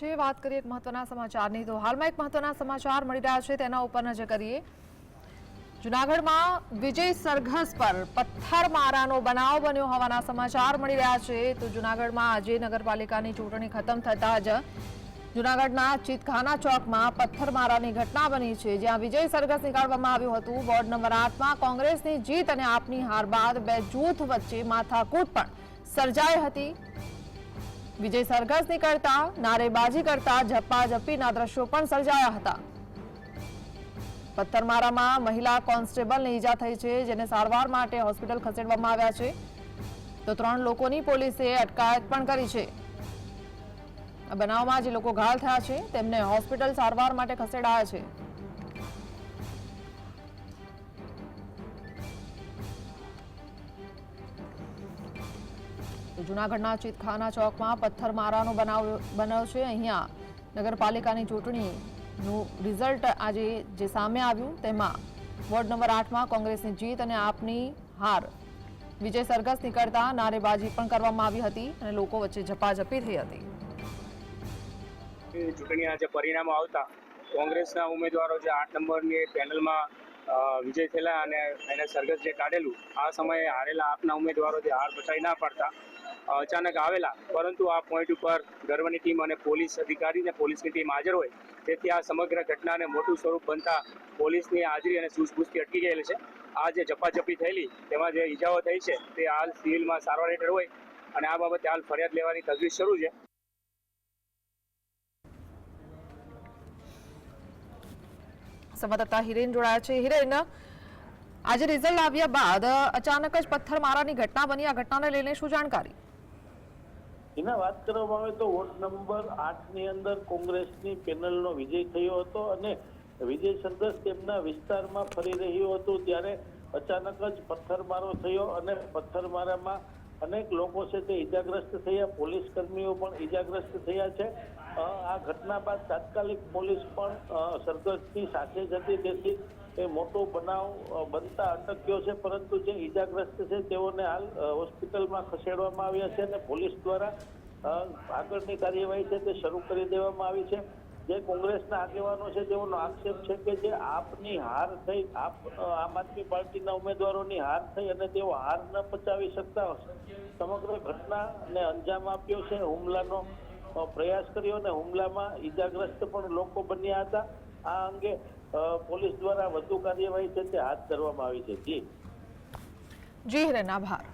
છે વાત કરીએ મહત્વના સમાચારની. તો હાલમાં એક મહત્વના સમાચાર મળી રહ્યા છે, તેના ઉપર નજર કરીએ. જુનાગઢમાં વિજય સરઘસ પર પથ્થરમારાનો બનાવ બન્યો હોવાના સમાચાર મળી રહ્યા છે. તો જુનાગઢમાં આજે નગરપાલિકાની ચૂંટણી ખતમ થતાં જ જુનાગઢના ચિતખાના ચોકમાં પથ્થરમારાની ઘટના બની છે, જ્યાં વિજય સરઘસ નીકાળવામાં આવ્યું હતું. વોર્ડ નંબર આઠમાં કોંગ્રેસની જીત અને આપની હાર બાદ બે જૂથ વચ્ચે માથાકૂટ પણ સર્જાઈ હતી. વિજય સરઘસ નીકળતા, નારેબાજી કરતા, ઝપ્પાઝપ્પીના દ્રશ્યો પણ સર્જાયા હતા. પથ્થરમારામાં મહિલા કોન્સ્ટેબલને ઈજા થઈ છે, જેને સારવાર માટે હોસ્પિટલ ખસેડવામાં આવ્યા છે. તો ત્રણ લોકોની પોલીસે અટકાયત પણ કરી છે. આ બનાવમાં જે લોકો ઘાયલ થયા છે, તેમને હોસ્પિટલ સારવાર માટે ખસેડાયા છે. તો જૂનાગઢના ચિતખાના ચોકમાં પથ્થરમારાનો બનાવ બન્યો છે. અહીંયા નગરપાલિકાની ચૂંટણીનું રિઝલ્ટ આજે જે સામે આવ્યું તેમાં વોર્ડ નંબર આઠમાં કોંગ્રેસની જીત અને આપની હાર વિજય સરઘસ નીકળતા નારેબાજી પણ કરવામાં આવી હતી અને લોકો વચ્ચે ઝપાઝપી થઈ હતી. ચૂંટણીના જે પરિણામો આવતા કોંગ્રેસના ઉમેદવારો જે આઠ નંબરની પેનલમાં વિજય થયેલા અને એને સરઘસ જે કાઢેલું, આ સમયે હારેલા આપના ઉમેદવારો જે હાર બચાવી ના પાડતા અચાનક આવેલા. પરંતુ આ પોઈન્ટ ઉપર ગર્વની ટીમ અને પોલીસ અધિકારી અને પોલીસની ટીમ હાજર હોય, તેથી આ સમગ્ર ઘટનાને મોટું સ્વરૂપ બનતા પોલીસની હાજરી અને સૂઝબૂછથી અટકી ગયેલી છે. આ જે ઝપાઝપી થયેલી, તેમાં જે ઈજાઓ થઈ છે, તે હાલ સિવિલમાં સારવાર હેઠળ હોય અને આ બાબતે હાલ ફરિયાદ લેવાની તજવીજ શરૂ છે. સંવાદદાતા હિરેન જોડાયા છે. હિરેન, આજે રિઝલ્ટ આવ્યા બાદ અચાનક જ પથ્થરમારાની ઘટના બની. આ ઘટનાને લઈને શું જાણકારી? એના વાત કરવામાં આવે તો વોર્ડ નંબર આઠની અંદર કોંગ્રેસની પેનલનો વિજય થયો હતો અને વિજય સરઘસ તેમના વિસ્તારમાં ફરી રહ્યું હતું. ત્યારે અચાનક જ પથ્થરમારો થયો અને પથ્થરમારામાં અનેક લોકો છે તે ઈજાગ્રસ્ત થયા પોલીસ કર્મીઓ પણ ઈજાગ્રસ્ત થયા છે. આ ઘટના બાદ તાત્કાલિક પોલીસ પણ સરગસની સાથે જ હતી. તેથી એ મોટો બનાવ બનતા અટક્યો છે. પરંતુ જે ઈજાગ્રસ્ત છે તેઓને હાલ હોસ્પિટલમાં ખસેડવામાં આવ્યા છે અને પોલીસ દ્વારા આગળની કાર્યવાહી છે તે શરૂ કરી દેવામાં આવી છે. જે કોંગ્રેસના આગેવાનો છે, તેઓનો આક્ષેપ છે કે જે આપની હાર થઈ, આપ, આમ આદમી પાર્ટીના ઉમેદવારોની હાર થઈ અને તેઓ હાર ન પચાવી શકતા સમગ્ર ઘટનાને અંજામ આપ્યો છે, હુમલાનો પ્રયાસ કર્યો અને હુમલામાં ઈજાગ્રસ્ત પણ લોકો બન્યા હતા. આ અંગે પોલીસ દ્વારા વધુ કાર્યવાહી છે તે હાથ ધરવામાં આવી છે. જી. જી, હિરેન, આભાર.